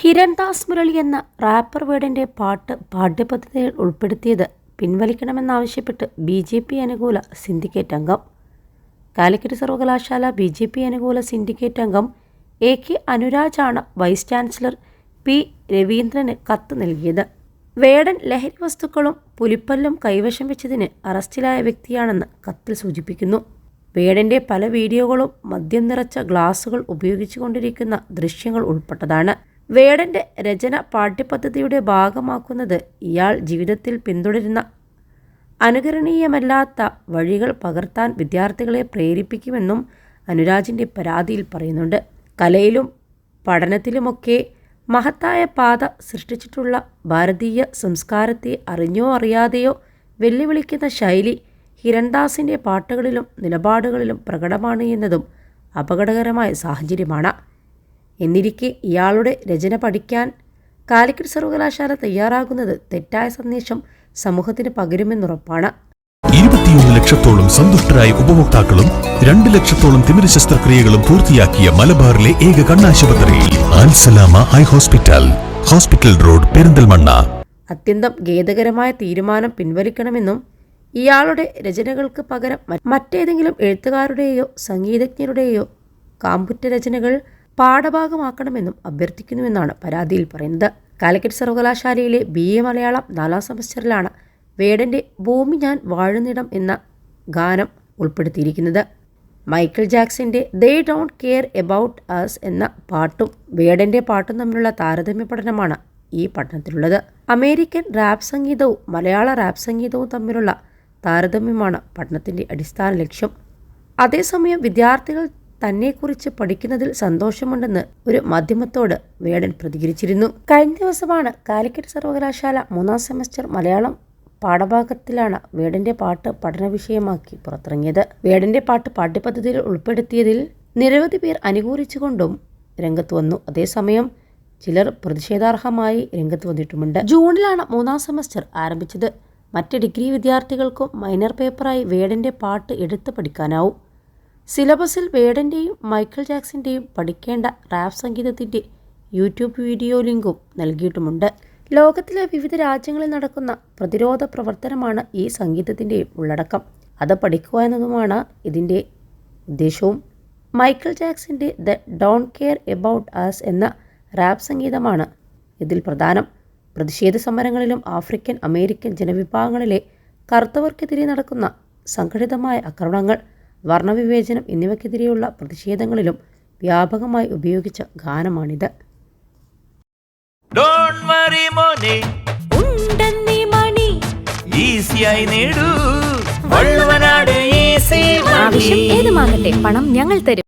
ഹിരൺദാസ് മുരളി എന്ന റാപ്പർ വേർഡിന്റെ പാട്ട് പാഠ്യപദ്ധതിയിൽ ഉൾപ്പെടുത്തിയത് പിൻവലിക്കണമെന്നാവശ്യപ്പെട്ട് ബി ജെ പി അനുകൂല സിൻഡിക്കേറ്റ് അംഗം. കാലിക്കറ്റ് സർവകലാശാല ബി ജെ പി അനുകൂല സിൻഡിക്കേറ്റ് അംഗം എ കെ അനുരാജാണ് വൈസ് ചാൻസലർ പി രവീന്ദ്രന് കത്ത് നൽകിയത്. വേടൻ ലഹരി വസ്തുക്കളും പുലിപ്പല്ലും കൈവശം വെച്ചതിന് അറസ്റ്റിലായ വ്യക്തിയാണെന്ന് കത്തിൽ സൂചിപ്പിക്കുന്നു. വേടന്റെ പല വീഡിയോകളും മദ്യം നിറച്ച ഗ്ലാസുകൾ ഉപയോഗിച്ചുകൊണ്ടിരിക്കുന്ന ദൃശ്യങ്ങൾ ഉൾപ്പെട്ടതാണ്. വേടന്റെ രചന പാഠ്യപദ്ധതിയുടെ ഭാഗമാക്കുന്നത് ഇയാൾ ജീവിതത്തിൽ പിന്തുടരുന്ന അനുകരണീയമല്ലാത്ത വഴികൾ പകർത്താൻ വിദ്യാർത്ഥികളെ പ്രേരിപ്പിക്കുമെന്നും അനുരാജിന്റെ പരാതിയിൽ പറയുന്നുണ്ട്. കലയിലും പഠനത്തിലുമൊക്കെ മഹത്തായ പാത സൃഷ്ടിച്ചിട്ടുള്ള ഭാരതീയ സംസ്കാരത്തെ അറിഞ്ഞോ അറിയാതെയോ വെല്ലുവിളിക്കുന്ന ശൈലി ഹിരൺദാസിന്റെ പാട്ടുകളിലും നിലപാടുകളിലും പ്രകടമാണ് എന്നതും അപകടകരമായ സാഹചര്യമാണ്. എന്നിരിക്കെ ഇയാളുടെ രചന പഠിക്കാൻ കാലിക്കറ്റ് സർവകലാശാല തയ്യാറാകുന്നത് തെറ്റായ സന്ദേശം സമൂഹത്തിന് പകരുമെന്നുറപ്പാണ്. ഇരുപത്തിയൊന്ന് ലക്ഷത്തോളം സന്തുഷ്ടരായ ഉപഭോക്താക്കളും രണ്ട് ലക്ഷത്തോളം തിമിര ശസ്ത്രക്രിയകളും പൂർത്തിയാക്കിയ മലബാറിലെ ഏക കണ്ണാശുപത്രി ആൻസലാമ eye hospital hospital road Perinthalmanna. അത്യന്തം ഖേദകരമായ തീരുമാനം പിൻവലിക്കണമെന്നും ഇയാളുടെ രചനകൾക്ക് പകരം മറ്റേതെങ്കിലും എഴുത്തുകാരുടെയോ സംഗീതജ്ഞരുടെയോ കാമ്പുറ്റ രചനകൾ പാഠഭാഗമാക്കണമെന്നും അഭ്യർത്ഥിക്കുന്നുവെന്നാണ് പരാതിയിൽ പറയുന്നത്. കാലിക്കറ്റ് സർവകലാശാലയിലെ ബി എ മലയാളം നാലാം സെമസ്റ്ററിലാണ് വേടന്റെ ഭൂമി ഞാൻ വാഴുന്നിടം എന്ന ഗാനം ഉൾപ്പെടുത്തിയിരിക്കുന്നത്. Michael ജാക്സന്റെ they don't care about us എന്ന പാട്ടും വേടന്റെ പാട്ടും തമ്മിലുള്ള താരതമ്യ പഠനമാണ് ഈ പഠനത്തിലുള്ളത്. അമേരിക്കൻ റാപ്പ് സംഗീതവും മലയാള റാപ്പ് സംഗീതവും തമ്മിലുള്ള താരതമ്യമാണ് പഠനത്തിന്റെ അടിസ്ഥാന ലക്ഷ്യം. അതേസമയം വിദ്യാർത്ഥികൾ തന്നെക്കുറിച്ച് പഠിക്കുന്നതിൽ സന്തോഷമുണ്ടെന്ന് ഒരു മാധ്യമത്തോട് വേടൻ പ്രതികരിച്ചിരുന്നു. കഴിഞ്ഞ ദിവസമാണ് കാലിക്കറ്റ് സർവകലാശാല മൂന്നാം സെമസ്റ്റർ മലയാളം പാഠഭാഗത്തിലാണ് വേടന്റെ പാട്ട് പഠന വിഷയമാക്കി പുറത്തിറങ്ങിയത്. വേടന്റെ പാട്ട് പാഠ്യപദ്ധതിയിൽ ഉൾപ്പെടുത്തിയതിൽ നിരവധി പേർ അനുകൂലിച്ചുകൊണ്ടും രംഗത്ത് വന്നു. അതേസമയം ചിലർ പ്രതിഷേധാർഹമായി രംഗത്ത് വന്നിട്ടുമുണ്ട്. ജൂണിലാണ് മൂന്നാം സെമസ്റ്റർ ആരംഭിച്ചത്. മറ്റ് ഡിഗ്രി വിദ്യാർത്ഥികൾക്കും മൈനർ പേപ്പറായി വേടന്റെ പാട്ട് എടുത്ത് പഠിക്കാനാവും. സിലബസിൽ വേടന്റെയും മൈക്കിൾ ജാക്സിന്റെയും പഠിക്കേണ്ട റാപ്പ് സംഗീതത്തിന്റെ യൂട്യൂബ് വീഡിയോ ലിങ്കും നൽകിയിട്ടുമുണ്ട്. ലോകത്തിലെ വിവിധ രാജ്യങ്ങളിൽ നടക്കുന്ന പ്രതിരോധ പ്രവർത്തനമാണ് ഈ സംഗീതത്തിന്റെയും ഉള്ളടക്കം. അത് പഠിക്കുക എന്നതുമാണ് ഇതിന്റെ ഉദ്ദേശവും. Michael ജാക്സിന്റെ the don't care about us എന്ന റാപ്പ് സംഗീതമാണ് ഇതിൽ പ്രധാനം. പ്രതിഷേധ സമരങ്ങളിലും ആഫ്രിക്കൻ അമേരിക്കൻ ജനവിഭാഗങ്ങളിലെ കറുത്തവർക്കെതിരെ നടക്കുന്ന സംഘടിതമായ ആക്രമണങ്ങൾ വർണവിവേചനം എന്നിവയ്ക്കെതിരെയുള്ള പ്രതിഷേധങ്ങളിലും വ്യാപകമായി ഉപയോഗിച്ച ഗാനമാണിത്. ഏത് വറി മോനെ. ഉണ്ടെന്നീ മണി. ഈസിയായി നേടൂ. വള്ളുവനാട് ഈസി ആവശ്യം ഏതുമാകട്ടെ പണം ഞങ്ങൾ തരും.